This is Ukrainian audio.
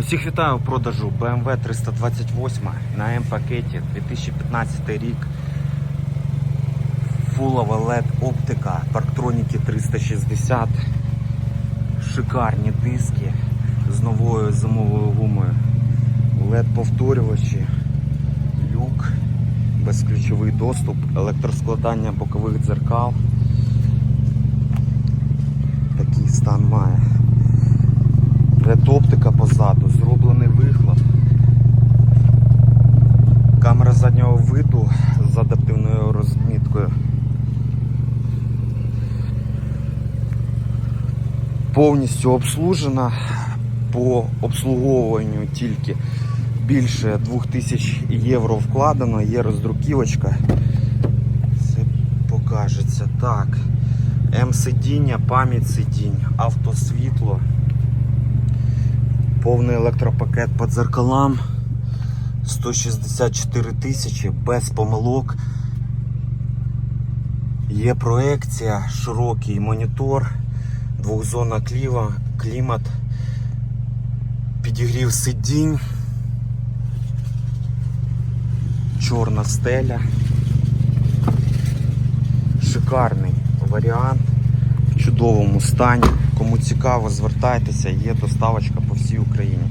Усіх вітаю у продажу BMW 328 на М-пакеті 2015 рік. Фулова LED оптика, парктроніки 360, шикарні диски з новою зимовою гумою, LED повторювачі, люк, безключовий доступ, електроскладання бокових дзеркал. Такий стан має. Редоптика позаду, зроблений вихлоп. Камера заднього виду з адаптивною розміткою. Повністю обслужена по обслуговуванню тільки більше 2000 євро вкладено, є роздруківочка. Це покажеться так. М-сидіння, пам'ять сидінь, автосвітло повний електропакет по дзеркалам 164 тисячі без помилок. Є проекція, широкий монітор, двохзонна кліва, клімат, підігрів сидінь, чорна стеля. Шикарний варіант чудовому стані. Кому цікаво, звертайтеся, є доставочка по всій Україні.